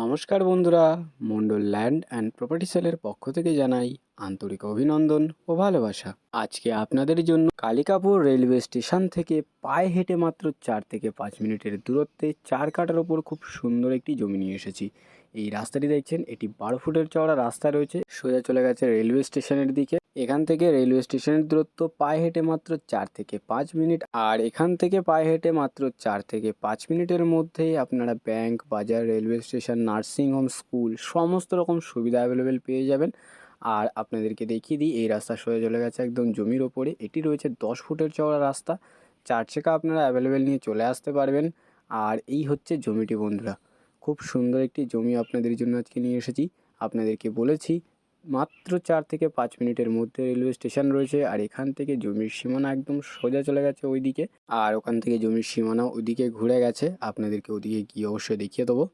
নমস্কার বন্ধুরা, Mondal land and property সেলের পক্ষ থেকে জানাই আন্তরিক অভিনন্দন ও ভালোবাসা। আজকে আপনাদের জন্য কালিকাপুর রেলওয়ে স্টেশন থেকে পায়ে হেঁটে মাত্র চার থেকে পাঁচ মিনিটের দূরত্বে চার কাটার ওপর খুব সুন্দর একটি জমি নিয়ে এসেছি। এই রাস্তাটি দেখছেন, এটি বারো ফুটের চওড়া রাস্তা রয়েছে। সোজা চলে গেছে রেলওয়ে স্টেশনের দিকে। এখান থেকে রেলওয়ে স্টেশনের দূরত্ব পায়ে হেঁটে মাত্র চার থেকে পাঁচ মিনিট। আর এখান থেকে পায়ে হেঁটে মাত্র চার থেকে পাঁচ মিনিটের মধ্যেই আপনারা ব্যাংক বাজার রেলওয়ে স্টেশন নার্সিংহোম স্কুল সমস্ত রকম সুবিধা অ্যাভেলেবেল পেয়ে যাবেন। আর আপনাদেরকে দেখিয়ে দিই, এই রাস্তা সোজা চলে গেছে একদম জমির ওপরে। এটি রয়েছে দশ ফুটের চওড়া রাস্তা। চার চাকা আপনারা অ্যাভেলেবেল নিয়ে চলে আসতে পারবেন। আর এই হচ্ছে জমিটি বন্ধুরা। খুব সুন্দর একটি জমি আপনাদের জন্য আজকে নিয়ে এসেছি। আপনাদেরকে বলেছি মাত্র চার থেকে পাঁচ মিনিটের মধ্যে রেলওয়ে স্টেশন রয়েছে আর এখান থেকে জমির সীমানা একদম সোজা চলে গেছে ওইদিকে আর ওখান থেকে জমির সীমানা ওইদিকে ঘুরে গেছে। আপনাদেরকে ওদিকে গিয়ে অবশ্যই দেখিয়ে দেবো।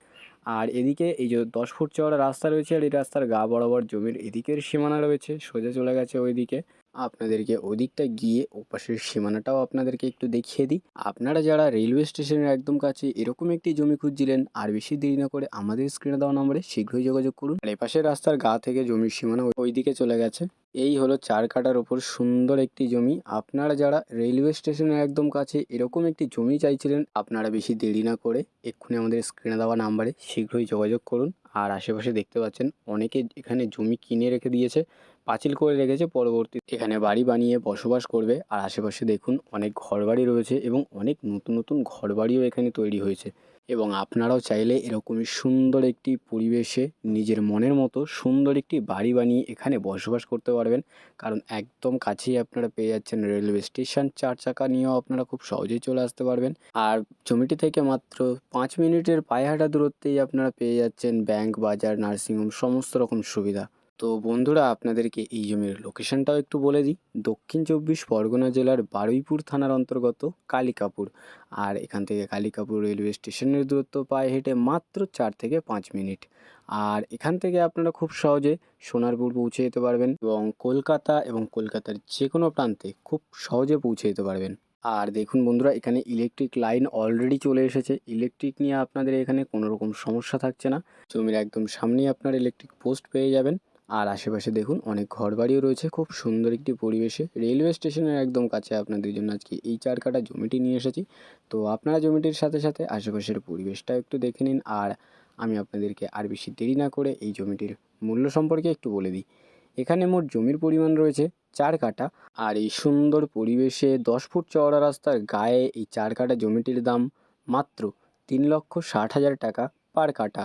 আর এদিকে এই যে দশ ফুট চওড়া রাস্তা রয়েছে আর এই রাস্তার গা বরাবর জমির এদিকের সীমানা রয়েছে, সোজা চলে গেছে ওইদিকে। আপনাদেরকে ওদিকটা গিয়ে ওপাশের সীমানাটাও আপনাদেরকে একটু দেখিয়ে দিই। আপনারা যারা রেলওয়ে স্টেশনের একদম কাছে এরকম একটি জমি খুঁজছিলেন আর বেশি দেরি না করে আমাদের স্ক্রিনে দেওয়া নম্বরে শীঘ্রই যোগাযোগ করুন। আর এপাশের রাস্তার গা থেকে জমির সীমানা ওইদিকে চলে গেছে। এই হলো চার কাটার ওপর সুন্দর একটি জমি। আপনারা যারা রেলওয়ে স্টেশনের একদম কাছে এরকম একটি জমি চাইছিলেন, আপনারা বেশি দেরি না করে এক্ষুনি আমাদের স্ক্রিনে দেওয়া নাম্বারে শীঘ্রই যোগাযোগ করুন। আর আশেপাশে দেখতে পাচ্ছেন, অনেকে এখানে জমি কিনে রেখে দিয়েছে। পাঁচিল করে রেখেছে পরবর্তী। এখানে বাড়ি বানিয়ে বসবাস করবে। আর আশেপাশে দেখুন অনেক ঘরবাড়ি রয়েছে এবং অনেক নতুন নতুন ঘরবাড়িও এখানে তৈরি হয়েছে। এবং আপনারাও চাইলে এরকমই সুন্দর একটি পরিবেশে নিজের মনের মতো সুন্দর একটি বাড়ি বানিয়ে এখানে বসবাস করতে পারবেন। কারণ একদম কাছেই আপনারা পেয়ে যাচ্ছেন রেলওয়ে স্টেশন। চার চাকা নিয়েও আপনারা খুব সহজেই চলে আসতে পারবেন। আর জমিটি থেকে মাত্র পাঁচ মিনিটের পায়ে হাঁটা দূরত্বেই আপনারা পেয়ে যাচ্ছেন ব্যাংক, বাজার, নার্সিংহোম, সমস্ত রকম সুবিধা। তো বন্ধুরা, আপনাদেরকে এই জমির লোকেশনটাও একটু বলে দিই। দক্ষিণ চব্বিশ পরগনা জেলার বারুইপুর থানার অন্তর্গত কালিকাপুর। আর এখান থেকে কালিকাপুর রেলওয়ে স্টেশনের দূরত্ব পায়ে হেঁটে মাত্র চার থেকে পাঁচ মিনিট। আর এখান থেকে আপনারা খুব সহজে সোনারপুর পৌঁছে যেতে পারবেন এবং কলকাতা এবং কলকাতার যে কোনো প্রান্তে খুব সহজে পৌঁছে যেতে পারবেন। আর দেখুন বন্ধুরা, এখানে ইলেকট্রিক লাইন অলরেডি চলে এসেছে। ইলেকট্রিক নিয়ে আপনাদের এখানে কোনো রকম সমস্যা থাকছে না। জমির একদম সামনেই আপনার ইলেকট্রিক পোস্ট পেয়ে যাবেন। আর আশেপাশে দেখুন অনেক ঘরবাড়িও রয়েছে, খুব সুন্দর একটি পরিবেশে। রেলওয়ে স্টেশনের একদম কাছে আপনাদের জন্য আজকে এই চার কাটা জমিটি নিয়ে এসেছি। তো আপনারা জমিটির সাথে সাথে আশেপাশের পরিবেশটাও একটু দেখে নিন আর আমি আপনাদেরকে আর বেশি দেরি না করে এই জমিটির মূল্য সম্পর্কে একটু বলে দিই। এখানে মোট জমির পরিমাণ রয়েছে চার কাটা আর এই সুন্দর পরিবেশে দশ ফুট চওড়া রাস্তার গায়ে এই চার কাটা জমিটির দাম মাত্র তিন লক্ষ ষাট হাজার টাকা পার কাটা।